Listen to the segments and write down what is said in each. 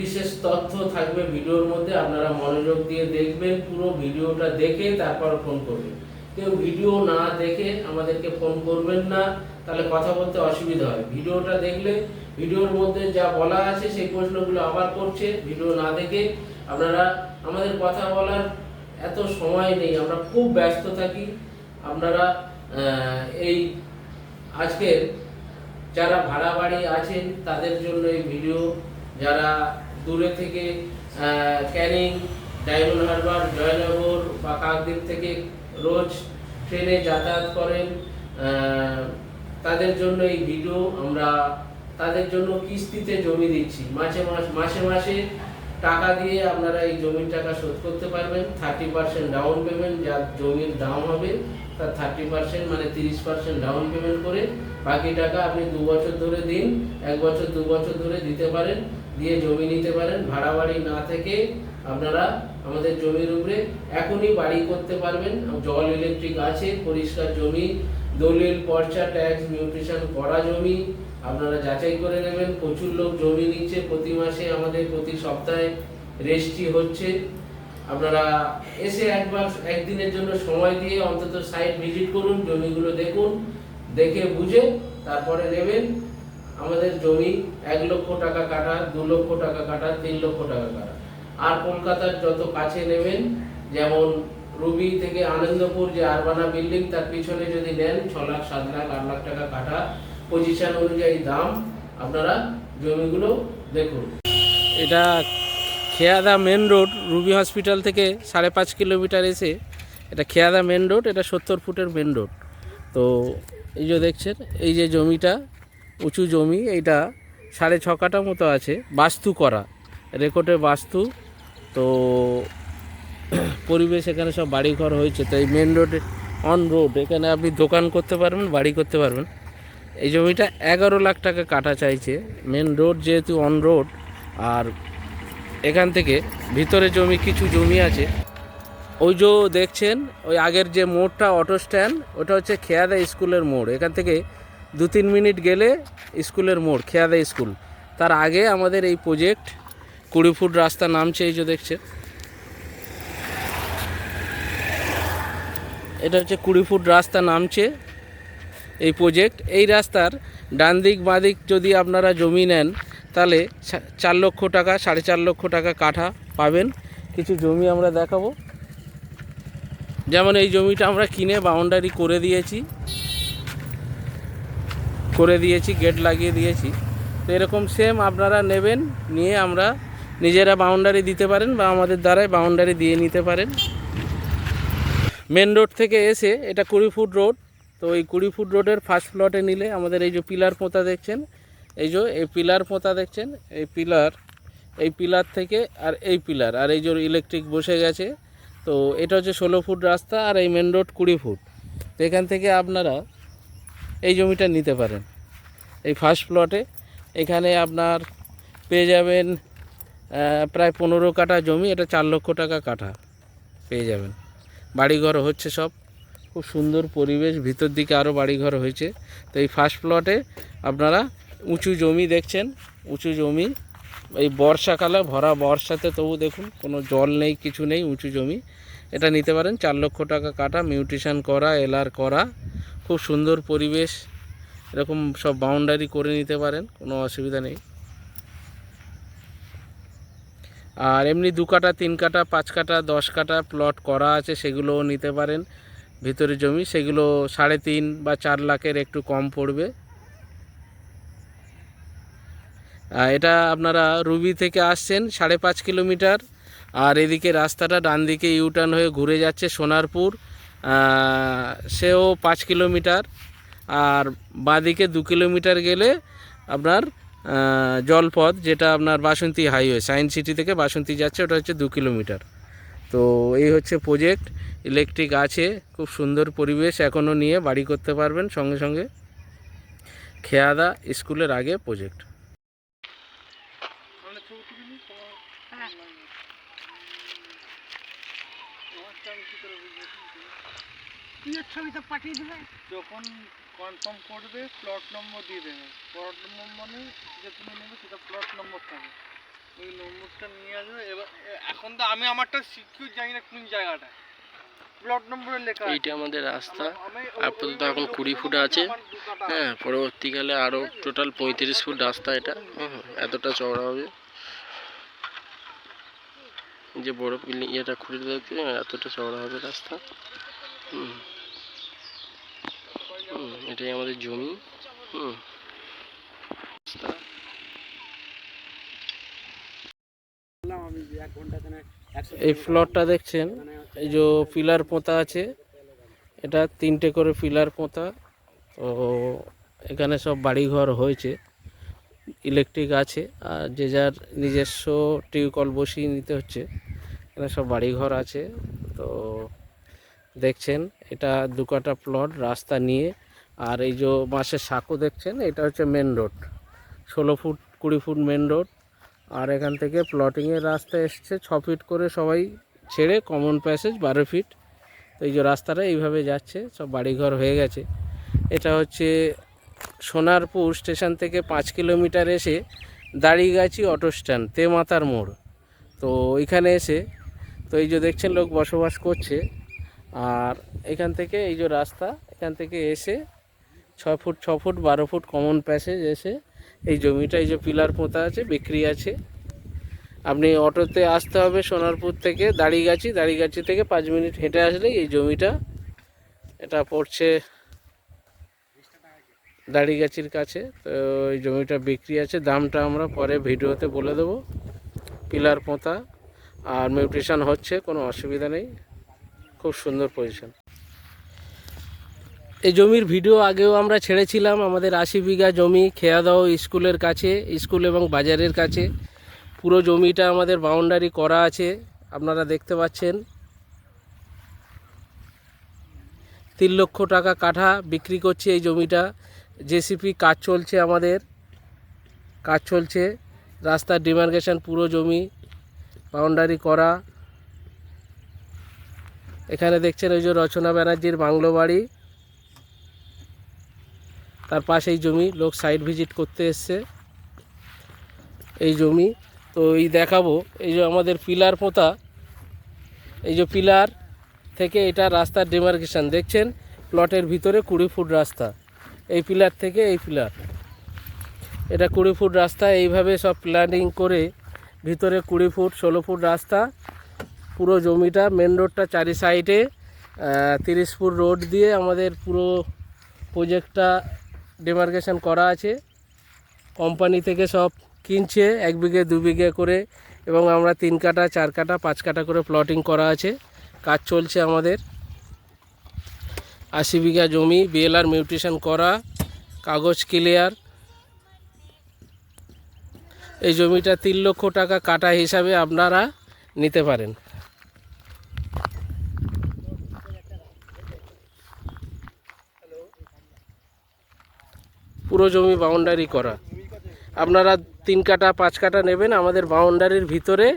বিশেষ তথ্য থাকবে ভিডিওর মধ্যে, আপনারা মনোযোগ দিয়ে দেখবেন, পুরো ভিডিওটা দেখে তারপর ফোন করবেন। কেউ ভিডিও না দেখে আমাদেরকে ফোন করবেন না, তাহলে কথা বলতে অসুবিধা হয়। ভিডিওটা দেখলে, ভিডিওর মধ্যে যা বলা আছে সেই প্রশ্নগুলো আবার করছে, ভিডিও না দেখে আপনারা, আমাদের কথা বলার এত সময় নেই, আমরা খুব ব্যস্ত থাকি। আপনারা এই আজকের যারা ভাড়া বাড়ি আছেন, তাদের জন্য এই ভিডিও, যারা দূরে থেকে ক্যানিং, ডায়মন্ড হারবার, জয়নগর বা কাকদ্বীপ থেকে রোজ ট্রেনে যাতায়াত করেন। তাদের জন্য এই ভিডিও আমরা, তাদের জন্য কিস্তিতে জমি দিচ্ছি। মাসে মাস, মাসে মাসে টাকা দিয়ে আপনারা এই জমির টাকা শোধ করতে পারবেন। থার্টি পার্সেন্ট ডাউন পেমেন্ট যা জমির দাম হবে, তার থার্টি পার্সেন্ট মানে তিরিশ পার্সেন্ট ডাউন পেমেন্ট করে বাকি টাকা আপনি দু বছর ধরে দিন, এক বছর, দু বছর ধরে দিতে পারেন। দিয়ে জমি নিতে পারেন, ভাড়া বাড়ি না থেকে আপনারা আমাদের জমির উপরে এখনই বাড়ি করতে পারবেন। জল ইলেকট্রিক আছে, পরিষ্কার জমি, দলিল, পর্চা ট্যাক্স নিউট্রিশন করা জমি আপনারা যাচাই করে নেবেন। প্রচুর লোক জমি নিচ্ছে, প্রতি মাসে আমাদের প্রতি সপ্তাহে রেজিস্ট্রি হচ্ছে। আপনারা এসে একবার, একদিনের জন্য সময় দিয়ে অন্তত সাইট ভিজিট করুন, জমিগুলো দেখুন, দেখে বুঝে তারপরে নেবেন। আমাদের জমি এক লক্ষ টাকা কাটা, দু লক্ষ টাকা কাটা, তিন লক্ষ টাকা কাটা। আর কলকাতার যত কাছে নেবেন, যেমন রুবি থেকে আনন্দপুর যে আরবানা বিল্ডিং, তার পিছনে যদি নেন ছ লাখ, সাত লাখ, আট লাখ টাকা কাটা পজিশন অনুযায়ী দাম, আপনারা জমিগুলো দেখুন। এটা Kheyadah main road, Ruby hospital থেকে সাড়ে পাঁচ কিলোমিটার এসে এটা খেয়াদা মেন রোড, এটা সত্তর ফুটের মেন রোড। তো এই যে দেখছেন, এই যে জমিটা উঁচু জমি এইটা সাড়ে ছ কাটা মতো আছে, বাস্তু করা রেকর্ডে বাস্তু। তো পরিবেশ এখানে সব বাড়িঘর হয়েছে তো এই মেন রোডে অন রোড এখানে আপনি দোকান করতে পারবেন, বাড়ি করতে পারবেন। এই জমিটা এগারো লাখ টাকা কাটা চাইছে মেন রোড যেহেতু অন রোড আর এখান থেকে ভিতরে জমি, কিছু জমি আছে। ওই যে দেখছেন, ওই আগের যে মোড়টা অটো স্ট্যান্ড ওটা হচ্ছে খেয়াদা স্কুলের মোড়, এখান থেকে দু তিন মিনিট গেলে স্কুলের মোড়, খেয়াদা স্কুল। তার আগে আমাদের এই প্রজেক্ট কুড়ি ফুট রাস্তা নামছে, এই যে দেখছে। এটা হচ্ছে কুড়ি ফুট রাস্তা নামছে এই প্রজেক্ট এই রাস্তার ডান দিক, বাঁ দিক যদি আপনারা জমি নেন, তাহলে চার লক্ষ টাকা, সাড়ে চার লক্ষ টাকা কাঠা পাবেন। কিছু জমি আমরা দেখাবো। যেমন এই জমিটা আমরা কিনে বাউন্ডারি করে দিয়েছি। করে দিয়েছি গেট লাগিয়ে দিয়েছি। তো এরকম সেম আপনারা নেবেন, নিয়ে আমরা নিজেরা বাউন্ডারি দিতে পারেন বা আমাদের দ্বারাই বাউন্ডারি দিয়ে নিতে পারেন। মেন রোড থেকে এসে এটা কুড়ি ফুট রোড তো এই কুড়ি ফুট রোডের ফার্স্ট প্লটে নিলে আমাদের এই যে পিলার পোঁতা দেখছেন, এই যে এই পিলার পোঁতা দেখছেন, এই পিলার এই পিলার থেকে আর এই পিলার আর এই যে ইলেকট্রিক বসে গেছে। তো এটা হচ্ছে ষোলো ফুট রাস্তা আর এই মেন রোড কুড়ি ফুট। তো এখান থেকে আপনারা এই জমিটা নিতে পারেন। এই ফার্স্ট প্লটে এখানে আপনার পেয়ে যাবেন প্রায় পনেরো কাঠা জমি, এটা চার লক্ষ টাকা কাঠা পেয়ে যাবেন। বাড়িঘর হচ্ছে সব, খুব সুন্দর পরিবেশ, ভিতর দিকে আরও বাড়িঘর হয়েছে। তো এই ফার্স্ট প্লটে আপনারা উঁচু জমি দেখছেন, উঁচু জমি, এই বর্ষাকালে ভরা বর্ষাতে তবু দেখুন, কোনো জল নেই, কিছু নেই, উঁচু জমি। এটা নিতে পারেন, চার লক্ষ টাকা কাটা মিউটেশন করা এলার করা খুব সুন্দর পরিবেশ, এরকম সব বাউন্ডারি করে নিতে পারেন, কোনো অসুবিধা নেই। আর এমনি দু কাটা, তিন কাটা, পাঁচ কাটা, দশ কাটা প্লট করা আছে, সেগুলোও নিতে পারেন। ভিতরে জমি, সেগুলো সাড়ে তিন বা চার লাখের একটু কম পড়বে। এটা আপনারা রুবি থেকে আসছেন, সাড়ে পাঁচ কিলোমিটার। আর এদিকে রাস্তাটা ডান দিকে ইউটার্ন হয়ে ঘুরে যাচ্ছে সোনারপুর। সেও পাঁচ কিলোমিটার, আর বাঁদিকে দু কিলোমিটার গেলে আপনার জলপথ, যেটা আপনার বাসন্তী হাইওয়ে সায়েন্স সিটি থেকে বাসন্তী যাচ্ছে, ওটা হচ্ছে দু কিলোমিটার। তো এই হচ্ছে প্রজেক্ট ইলেকট্রিক আছে, খুব সুন্দর পরিবেশ এখনও নিয়ে বাড়ি করতে পারবেন সঙ্গে সঙ্গে। খেয়াদা স্কুলের আগে প্রজেক্ট ছবিটা পাঠিয়ে দেবে যখন কনফার্ম করবে প্লট নম্বর দিয়ে দেবে। প্লট নম্বর মানে যে তুমি নেবে সেটা প্লট নম্বর থাকে। ওই নম্বরটা নিয়ে আসবে। এবার এখন তো আমি আমারটা সিকিউর জানি না কোন জায়গাটা। প্লট নম্বরে লেখা আছে। এইটা আমাদের রাস্তা। আপাতত এখন কুড়ি ফুট আছে। হ্যাঁ পরবর্তীকালে আরও টোটাল পঁয়ত্রিশ ফুট রাস্তা এটা। হুম, এতটা চওড়া হবে। যে বড় বিল্ডিং ইয়েটা খুঁড়ে দেখতে এতটা চওড়া হবে রাস্তা। হুম, এটাই আমাদের জমি। এই ফ্লোরটা দেখছেন, এই যে পিলার পোঁতা আছে, এটা তিনটে করে পিলার পোঁতা। তো এখানে সব বাড়িঘর হয়েছে, ইলেকট্রিক আছে, আর যে যার নিজস্ব টিউবকল বসিয়ে নিতে হচ্ছে, এখানে সব বাড়িঘর আছে। তো দেখছেন, এটা দু কাটা প্লট, রাস্তা নিয়ে আর এই যে বাঁশের সাঁকো দেখছেন, এটা হচ্ছে মেন রোড ষোলো ফুট, কুড়ি ফুট মেন রোড আর এখান থেকে প্লটিংয়ের রাস্তা এসছে, ছ ফিট করে সবাই ছেড়ে কমন প্যাসেজ বারো ফিট তো এই যে রাস্তাটা এইভাবে যাচ্ছে, সব বাড়িঘর হয়ে গেছে। এটা হচ্ছে সোনারপুর স্টেশন থেকে পাঁচ কিলোমিটার এসে দাড়িগাছি অটো স্ট্যান্ড তেমাতার মোড়। তো এখানে এসে, তো এই যে দেখছেন লোক বসবাস করছে। আর এখান থেকে এই যে রাস্তা, এখান থেকে এসে ছ ফুট ছ ফুট, বারো ফুট কমন প্যাসেজ এসে এই জমিটা, এই যে পিলার পোঁতা আছে, বিক্রি আছে। আপনি অটোতে আসতে হবে সোনারপুর থেকে দাড়িগাছি। দাড়িগাছি থেকে পাঁচ মিনিট হেঁটে আসলেই এই জমিটা, এটা পড়ছে দাড়িগাছির কাছে। তো এই জমিটা বিক্রি আছে। দামটা আমরা পরে ভিডিওতে বলে দেবো। পিলার পোঁতা আর মিউট্রিশন হচ্ছে, কোনো অসুবিধা নেই। খুব সুন্দর পজিশন এই জমির ভিডিও আগেও আমরা ছেড়েছিলাম, আমাদের আশি বিঘা জমি খেয়াদাও স্কুলের কাছে, স্কুল এবং বাজারের কাছে। পুরো জমিটা আমাদের বাউন্ডারি করা আছে, আপনারা দেখতে পাচ্ছেন। তিন লক্ষ টাকা কাঠা বিক্রি করছে এই জমিটা। জেসিপি কাজ চলছে আমাদের, কাজ চলছে। রাস্তার ডিমার্কেশন পুরো জমি বাউন্ডারি করা। এখানে দেখছেন ওই যে রচনা ব্যানার্জির বাংলো বাড়ি। তার পাশেই জমি, লোক সাইট ভিজিট করতে এসছে। এই জমি, তো এই দেখাবো, এই যে আমাদের পিলার পোঁতা, এই যে পিলার থেকে এটা রাস্তার ডিমার্কেশন দেখছেন? প্লটের ভিতরে কুড়ি ফুট রাস্তা, এই পিলার থেকে এই পিলার। এটা কুড়ি ফুট রাস্তা, এইভাবে সব প্ল্যানিং করে ভিতরে কুড়ি ফুট, ষোলো ফুট রাস্তা, পুরো জমিটা মেন রোডটা চারি সাইডে তিরিশ ফুট রোড দিয়ে আমাদের পুরো প্রজেক্টটা ডিমার্কেশন করা আছে। কোম্পানি থেকে সব কিনছে, এক বিঘে, দু বিঘে করে, এবং আমরা তিন কাটা, চার কাটা, পাঁচ কাটা করে প্লটিং করা আছে। কাজ চলছে আমাদের। আশি বিঘা জমি বিএলআর মিউটেশন করা, কাগজ ক্লিয়ার এই জমিটা তিন লক্ষ টাকা কাটা হিসাবে আপনারা নিতে পারেন। পুরো জমি বাউন্ডারি করা। আপনারা তিন কাটা, পাঁচ কাটা নেবেন, আমাদের বাউন্ডারির ভিতরে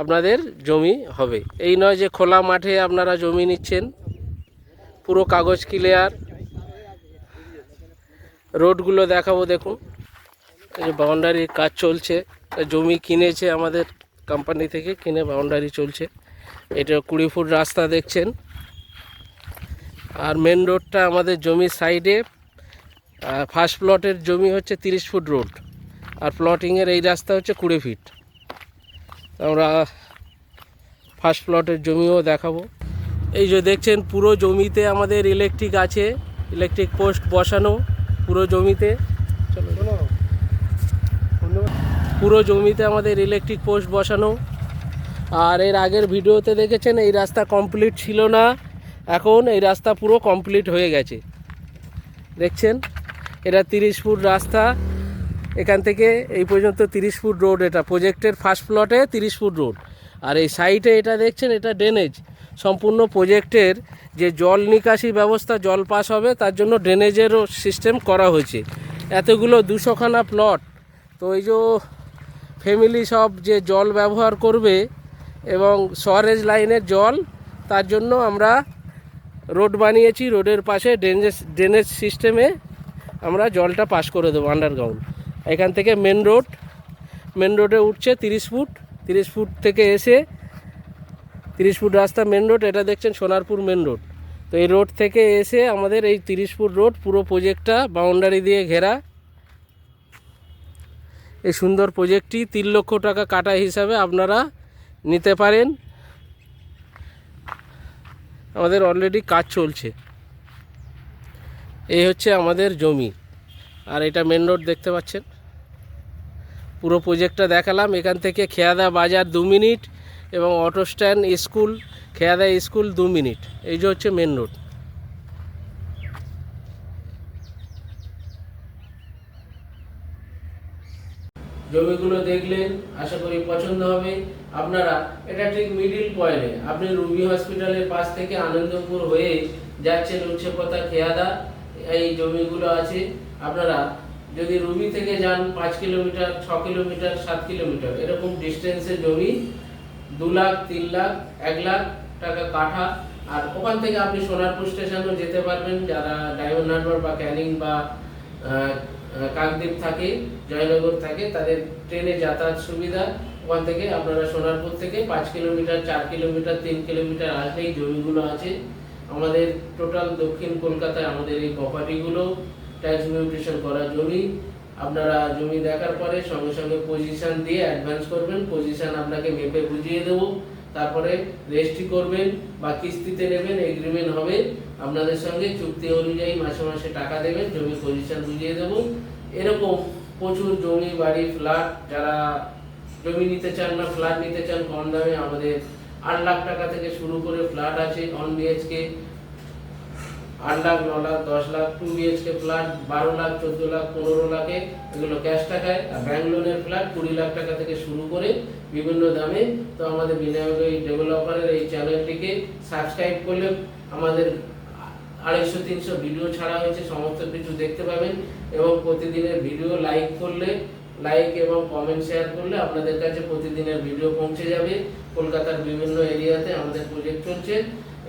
আপনাদের জমি হবে। এই নয় যে খোলা মাঠে আপনারা জমি নিচ্ছেন, পুরো কাগজ ক্লিয়ার রোডগুলো দেখাবো, দেখুন। যে বাউন্ডারির কাজ চলছে, জমি কিনেছে আমাদের কোম্পানি থেকে, কিনে বাউন্ডারি চলছে। এটা কুড়ি ফুট রাস্তা দেখছেন। আর মেন রোডটা আমাদের জমির সাইডে ফার্স্ট প্লটের জমি হচ্ছে তিরিশ ফুট রোড আর প্লটিংয়ের এই রাস্তা হচ্ছে কুড়ি ফিট আমরা ফার্স্ট প্লটের জমিও দেখাবো। এই যে দেখছেন পুরো জমিতে আমাদের ইলেকট্রিক আছে ইলেকট্রিক পোস্ট বসানো পুরো জমিতে। চলো। পুরো জমিতে আমাদের ইলেকট্রিক পোস্ট বসানো। আর এর আগের ভিডিওতে দেখেছেন এই রাস্তা কমপ্লিট ছিল না। এখন এই রাস্তা পুরো কমপ্লিট হয়ে গেছে। দেখছেন? এটা তিরিশ ফুট রাস্তা। এখান থেকে এই পর্যন্ত তিরিশ ফুট রোড এটা। প্রজেক্টের ফার্স্ট প্লটে তিরিশ ফুট রোড আর এই সাইটে এটা দেখছেন, এটা ড্রেনেজ সম্পূর্ণ প্রজেক্টের যে জল নিকাশি ব্যবস্থা, জল পাস হবে, তার জন্য ড্রেনেজেরও সিস্টেম করা হয়েছে। এতগুলো দুশোখানা প্লট তো এই যে ফ্যামিলি সব যে জল ব্যবহার করবে এবং সরেজ লাইনের জল, তার জন্য আমরা রোড বানিয়েছি। রোডের পাশে ড্রেনেজ ড্রেনেজ সিস্টেমে আমরা জলটা পাস করে দেবো আন্ডারগ্রাউন্ড এখান থেকে মেন রোড মেন রোডে উঠছে তিরিশ ফুট তিরিশ ফুট থেকে এসে তিরিশ ফুট রাস্তা মেন রোড এটা দেখছেন সোনারপুর মেন রোড তো এই রোড থেকে এসে আমাদের এই তিরিশ ফুট রোড পুরো প্রজেক্টটা বাউন্ডারি দিয়ে ঘেরা। এই সুন্দর প্রজেক্টটি তিন লক্ষ টাকা কাটা হিসাবে আপনারা নিতে পারেন। আমাদের অলরেডি কাজ চলছে। এই হচ্ছে আমাদের জমি। আর এটা মেন রোড দেখতে পাচ্ছেন। পুরো প্রজেক্টটা দেখালাম। এখান থেকে খেয়াদা বাজার দু মিনিট এবং auto stand school Kheyadah school দু মিনিট। এই যে হচ্ছে মেন রোড জমিগুলো দেখলেন, আশা করি পছন্দ হবে। আপনারা, এটা ঠিক মিডিল পয়েন্টে আপনি রুবি হসপিটালের পাশ থেকে আনন্দপুর হয়ে যাচ্ছেন উচ্চপথা খেয়াদা। এই জমিগুলো আছে, আপনারা যদি রুবি থেকে যান পাঁচ কিলোমিটার, ছ কিলোমিটার, সাত কিলোমিটার, এরকম ডিস্টেন্সের জমি, দু লাখ, তিন লাখ, এক লাখ টাকা কাঠা, আর ওখান থেকে আপনি সোনারপুর স্টেশনও যেতে পারবেন, যারা ডায়মন্ড হারবার বা ক্যানিং বা কাকদ্বীপ থাকে, জয়নগর থাকে, তাদের ট্রেনে যাতায়াত সুবিধা, ওখান থেকে আপনারা সোনারপুর থেকে পাঁচ কিলোমিটার, চার কিলোমিটার, তিন কিলোমিটার আসলেই জমিগুলো আছে। আমাদের টোটাল দক্ষিণ কলকাতায় আমাদের এই প্রপার্টিগুলো ট্যাক্স মিউটেশন করা জমি। আপনারা জমি দেখার পরে সঙ্গে সঙ্গে পজিশন দিয়ে অ্যাডভান্স করবেন পজিশন আপনাকে মেপে বুঝিয়ে দেবো। তারপরে রেজিস্ট্রি করবেন বা কিস্তিতে নেবেন এগ্রিমেন্ট হবে। আপনাদের সঙ্গে চুক্তি অনুযায়ী মাসে মাসে টাকা দেবেন, জমির পজিশন বুঝিয়ে দেবো। এরকম প্রচুর জমি, বাড়ি ফ্ল্যাট যারা জমি নিতে চান না ফ্ল্যাট নিতে চান, কম দামে আমাদের আট লাখ টাকা থেকে শুরু করে ফ্ল্যাট আছে অন বিএচকে আট লাখ, ন লাখ, দশ লাখ টু বিএচকে ফ্ল্যাট বারো লাখ, চোদ্দ লাখ, পনেরো লাখে এগুলো ক্যাশ টাকায়। আর ব্যাংক লোনের ফ্ল্যাট কুড়ি লাখ টাকা থেকে শুরু করে বিভিন্ন দামে। তো আমাদের বিনিয়োগী ডেভেলপারের এই চ্যানেলটিকে সাবস্ক্রাইব করলে আমাদের আড়াইশো, তিনশো ভিডিও ছাড়া হয়েছে, সমস্ত কিছু দেখতে পাবেন। এবং প্রতিদিনের ভিডিও লাইক করলে লাইক এবং কমেন্ট শেয়ার করলে আপনাদের কাছে প্রতিদিনের ভিডিও পৌঁছে যাবে। কলকাতার বিভিন্ন এরিয়াতে আমাদের প্রজেক্ট চলছে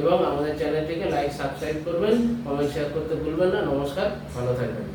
এবং আমাদের চ্যানেলটিকে লাইক সাবস্ক্রাইব করবেন কমেন্ট শেয়ার করতে ভুলবেন না। নমস্কার, ভালো থাকবেন।